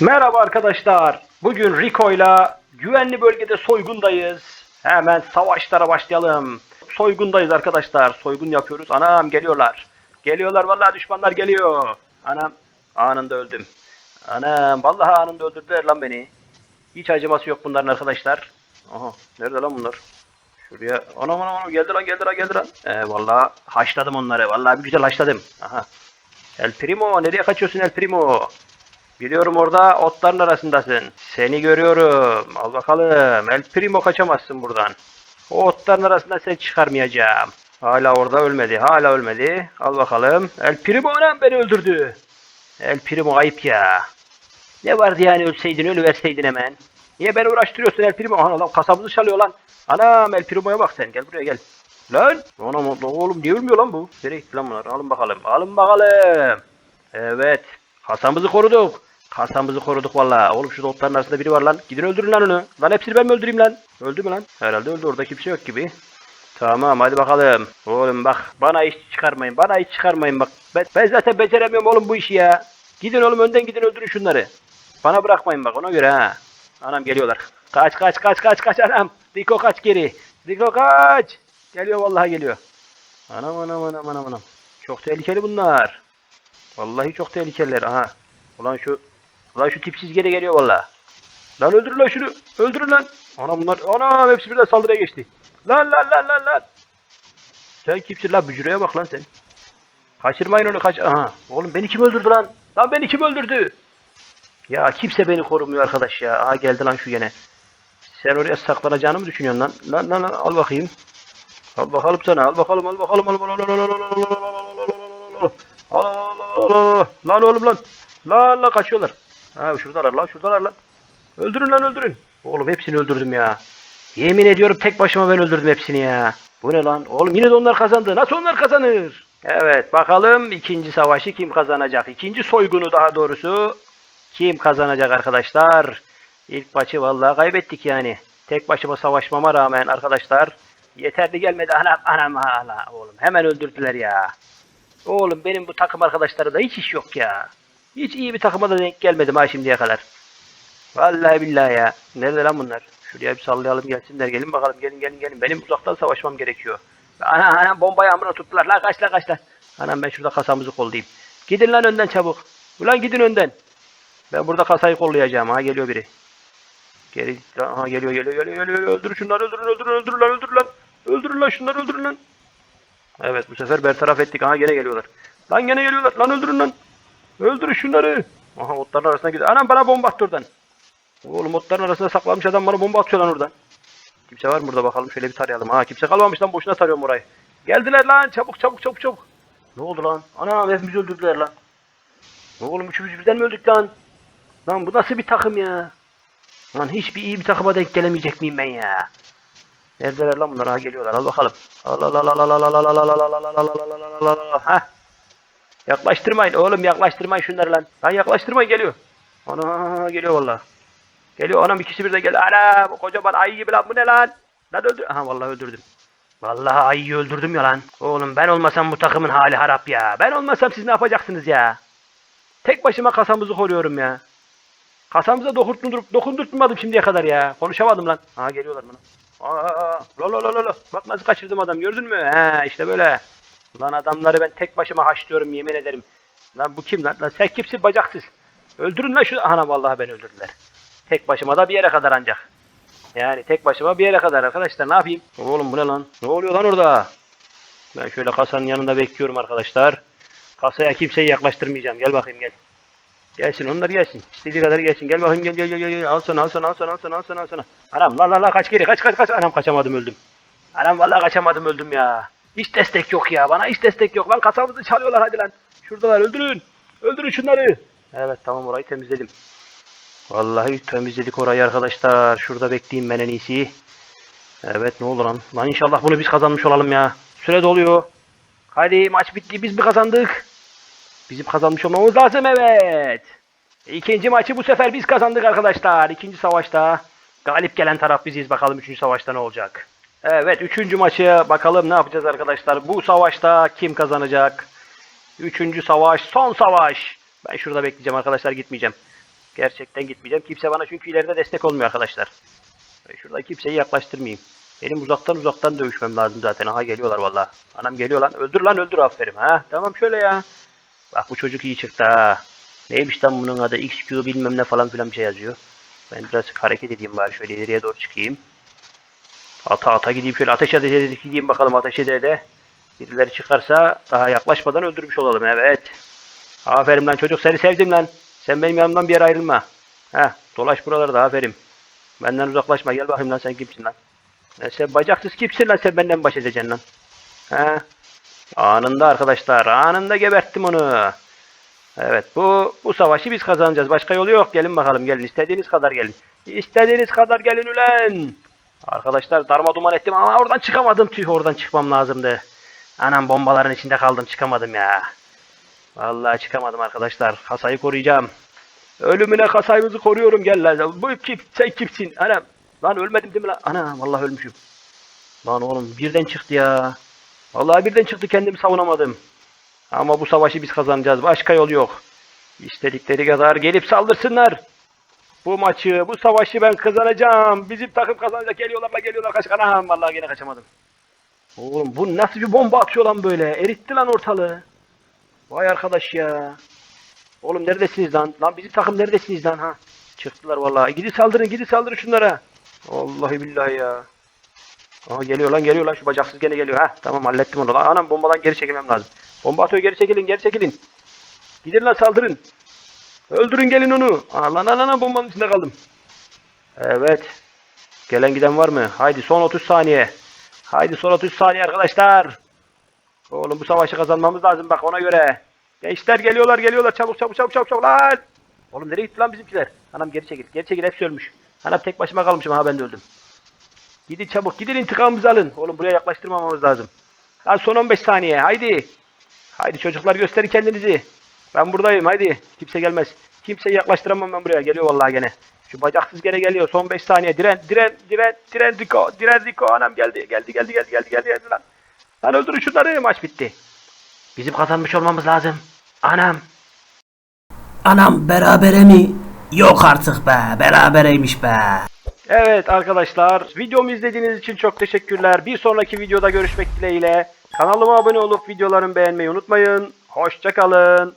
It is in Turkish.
Merhaba arkadaşlar. Bugün Rico'yla güvenli bölgede soygundayız. Hemen savaşlara başlayalım. Soygundayız arkadaşlar. Soygun yapıyoruz. Anam geliyorlar. Geliyorlar vallahi düşmanlar geliyor. Anam anında öldüm. Anam vallahi anında öldürdüler lan beni. Hiç acıması yok bunların arkadaşlar. Aha nerede lan bunlar? Şuraya anam anam anam geldi lan geldi lan geldi lan. Ee, vallahi haşladım onları. Vallahi bir güzel haşladım. Aha. El Primo nereye kaçıyorsun El Primo? Biliyorum orada otların arasındasın. Seni görüyorum. Al bakalım. El Primo kaçamazsın buradan. O otların arasından seni çıkarmayacağım. Hala orada ölmedi. Hala ölmedi. Al bakalım. El Primo anam beni öldürdü. El Primo ayıp ya. Ne vardı yani ölseydin ölüverseydin hemen. Niye beni uğraştırıyorsun El Primo? Ana lan kasabımızı çalıyor lan. Anam El Primo'ya bak sen. Gel buraya gel. Lan. Anam oğlum niye ölmüyor lan bu? Nereye gitti lan bunlar? Alın bakalım. Alın bakalım. Evet. Kasamızı koruduk. Kasamızı koruduk valla. Oğlum şurada otların arasında biri var lan. Gidin öldürün lan onu. Lan hepsini ben mi öldüreyim lan? Öldü mü lan? Herhalde öldü. Orada kimse yok gibi. Tamam hadi bakalım. Oğlum bak bana iş çıkarmayın. Bana iş çıkarmayın bak. Ben, ben zaten beceremiyorum oğlum bu işi ya. Gidin oğlum önden gidin öldürün şunları. Bana bırakmayın bak ona göre ha. Anam geliyorlar. Kaç kaç kaç kaç kaç anam. Diko kaç geri. Diko kaç. Geliyor vallahi geliyor. Anam anam anam anam anam. Çok tehlikeli bunlar. Vallahi çok tehlikeliler. Aha. Ulan şu Lan şu tipsiz geri geliyor valla. Lan öldürün lan şunu. Öldürün lan. Ana bunlar. Ana hepsi birden saldırıya geçti. Lan lan lan lan lan. Sen kimsin lan? Bücüreye bak lan sen. Kaçırmayın onu kaç. Aha. Oğlum beni kim öldürdü lan? Lan beni kim öldürdü? Ya kimse beni korumuyor arkadaş ya. Aha geldi lan şu gene. Sen oraya saklanacağını mı düşünüyorsun lan? Lan lan lan al bakayım. Al bakalım sana. Al bakalım al bakalım al bakalım. Al bakalım al bakalım. Lan oğlum lan. Lan lan kaçıyorlar. Ha şuradalar lan şuradalar lan. Öldürün lan öldürün. Oğlum hepsini öldürdüm ya. Yemin ediyorum tek başıma ben öldürdüm hepsini ya. Bu ne lan? Oğlum yine de onlar kazandı. Nasıl onlar kazanır? Evet bakalım ikinci savaşı kim kazanacak? İkinci soygunu daha doğrusu kim kazanacak arkadaşlar? İlk maçı vallahi kaybettik yani. Tek başıma savaşmama rağmen arkadaşlar yeterli gelmedi. Anam anam hala oğlum hemen öldürdüler ya. Oğlum benim bu takım arkadaşları da hiç iş yok ya. Hiç iyi bir takıma da denk gelmedim ha şimdiye kadar. Vallahi billahi ya. Nerede lan bunlar? Şuraya bir sallayalım gelsinler. Gelin bakalım gelin gelin gelin. Benim uzaktan savaşmam gerekiyor. Ana ana bombayı amına tuttular. Lan kaç lan kaç lan. Anam ben şurada kasamızı kollayayım. Gidin lan önden çabuk. Ulan gidin önden. Ben burada kasayı kollayacağım. Ha geliyor biri. Geri ha geliyor geliyor geliyor geliyor. Öldür şunları öldürün öldürün öldürün lan öldürün lan. Öldürün lan şunları öldürün lan. Evet bu sefer bertaraf ettik. Aha gene geliyorlar. Lan gene geliyorlar. Lan öldürün lan. Öldürün şunları. Aha otların arasına gidiyor. Anam bana bomba attı oradan. Oğlum otların arasında saklanmış adam bana bomba atıyor lan oradan. Kimse var mı burada bakalım şöyle bir tarayalım. Ha kimse kalmamış lan boşuna tarıyorum orayı. Geldiler lan çabuk çabuk çabuk çabuk. Ne oldu lan? Ana hepimizi öldürdüler lan. Oğlum üçümüz birden mi öldük lan? Lan bu nasıl bir takım ya? Lan hiçbir iyi bir takıma denk gelemeyecek miyim ben ya? Neredeler lan bunlar? Ha geliyorlar. Al bakalım. Al al al al al al al al al al al al al al al al al Ha. Yaklaştırmayın oğlum yaklaştırmayın şunları lan. Lan yaklaştırmayın geliyor. Ana geliyor valla. Geliyor anam ikisi bir de geldi. Ana bu kocaman ayı gibi lan bu ne lan? Lan öldür. Aha vallahi öldürdüm. Vallahi ayıyı öldürdüm ya lan. Oğlum ben olmasam bu takımın hali harap ya. Ben olmasam siz ne yapacaksınız ya? Tek başıma kasamızı koruyorum ya. Kasamıza dokundurtup dokundurtmadım şimdiye kadar ya. Konuşamadım lan. Aha geliyorlar bana. Aa, la la la la. Bak nasıl kaçırdım adam gördün mü? He işte böyle. Lan adamları ben tek başıma haşlıyorum yemin ederim. Lan bu kim lan? Lan sen kimsin bacaksız? Öldürün lan şu. Ana vallahi beni öldürdüler. Tek başıma da bir yere kadar ancak. Yani tek başıma bir yere kadar arkadaşlar ne yapayım? Oğlum bu ne lan? Ne oluyor lan orada? Ben şöyle kasanın yanında bekliyorum arkadaşlar. Kasaya kimseyi yaklaştırmayacağım. Gel bakayım gel. Gelsin onlar gelsin. İstediği kadar gelsin. Gel bakayım gel gel gel gel. Al sana al sana al sana al sana al sana. Anam la la la kaç geri kaç kaç kaç. Anam kaçamadım öldüm. Anam vallahi kaçamadım öldüm ya. Hiç destek yok ya. Bana hiç destek yok. Lan kasamızı çalıyorlar hadi lan. Şuradalar öldürün. Öldürün şunları. Evet tamam orayı temizledim. Vallahi temizledik orayı arkadaşlar. Şurada bekleyeyim ben en iyisi. Evet ne olur lan. Lan inşallah bunu biz kazanmış olalım ya. Süre doluyor. Hadi maç bitti biz mi kazandık? Bizim kazanmış olmamız lazım evet. İkinci maçı bu sefer biz kazandık arkadaşlar. İkinci savaşta galip gelen taraf biziz. Bakalım üçüncü savaşta ne olacak. Evet üçüncü maçı bakalım ne yapacağız arkadaşlar. Bu savaşta kim kazanacak? Üçüncü savaş son savaş. Ben şurada bekleyeceğim arkadaşlar gitmeyeceğim. Gerçekten gitmeyeceğim. Kimse bana çünkü ileride destek olmuyor arkadaşlar. Şurada kimseyi yaklaştırmayayım. Benim uzaktan uzaktan dövüşmem lazım zaten. Aha geliyorlar valla. Anam geliyor lan. Öldür lan öldür aferin. Ha tamam şöyle ya. Bak bu çocuk iyi çıktı ha. Neymiş lan bunun adı? XQ bilmem ne falan filan bir şey yazıyor. Ben biraz hareket edeyim bari şöyle ileriye doğru çıkayım. Ata ata gideyim şöyle ateş ateş gideyim bakalım ateş ede de. Birileri çıkarsa daha yaklaşmadan öldürmüş olalım evet. Aferin lan çocuk seni sevdim lan. Sen benim yanımdan bir yere ayrılma. Heh dolaş buralarda aferin. Benden uzaklaşma gel bakayım lan sen kimsin lan. Lan sen bacaksız kimsin lan sen benden baş edeceksin lan. He. Anında arkadaşlar anında geberttim onu. Evet bu bu savaşı biz kazanacağız. Başka yolu yok. Gelin bakalım gelin. İstediğiniz kadar gelin. İstediğiniz kadar gelin ulan. Arkadaşlar darma duman ettim ama oradan çıkamadım. Tüh oradan çıkmam lazımdı. Anam bombaların içinde kaldım çıkamadım ya. Vallahi çıkamadım arkadaşlar. Kasayı koruyacağım. Ölümüne kasayımızı koruyorum gel lan. Bu kim? Sen kimsin? Anam. Lan ölmedim değil mi lan? Anam vallahi ölmüşüm. Lan oğlum birden çıktı ya. Vallahi birden çıktı kendimi savunamadım. Ama bu savaşı biz kazanacağız. Başka yol yok. İstedikleri kadar gelip saldırsınlar. Bu maçı, bu savaşı ben kazanacağım. Bizim takım kazanacak. Geliyorlar la geliyorlar. Kaç Anam vallahi gene kaçamadım. Oğlum bu nasıl bir bomba atıyor lan böyle? Eritti lan ortalığı. Vay arkadaş ya. Oğlum neredesiniz lan? Lan bizim takım neredesiniz lan ha? Çıktılar vallahi. Gidin saldırın, gidin saldırın şunlara. Vallahi billahi ya. Aha geliyor lan geliyor lan şu bacaksız gene geliyor. Ha tamam hallettim onu. Lan anam bombadan geri çekilmem lazım. Bomba atıyor geri çekilin geri çekilin. Gidin lan saldırın. Öldürün gelin onu. Lan lan lan bombanın içinde kaldım. Evet. Gelen giden var mı? Haydi son 30 saniye. Haydi son 30 saniye arkadaşlar. Oğlum bu savaşı kazanmamız lazım bak ona göre. Gençler geliyorlar geliyorlar çabuk çabuk çabuk çabuk çabuk lan. Oğlum nereye gitti lan bizimkiler? Anam geri çekil. Geri çekil hepsi ölmüş. Anam tek başıma kalmışım ha ben de öldüm. Gidin çabuk gidin intikamımızı alın. Oğlum buraya yaklaştırmamamız lazım. Lan son 15 saniye haydi. Haydi çocuklar gösterin kendinizi. Ben buradayım haydi. Kimse gelmez. Kimseyi yaklaştıramam ben buraya. Geliyor vallahi gene. Şu bacaksız gene geliyor. Son 5 saniye. Diren, diren, diren, diren Diko. Diren Diko. Anam geldi. Geldi, geldi, geldi, geldi, geldi, geldi lan. Lan öldürün şunları. Maç bitti. Bizim kazanmış olmamız lazım. Anam. Anam berabere mi? Yok artık be. Berabereymiş be. Evet arkadaşlar. Videomu izlediğiniz için çok teşekkürler. Bir sonraki videoda görüşmek dileğiyle. Kanalıma abone olup videolarımı beğenmeyi unutmayın. Hoşçakalın.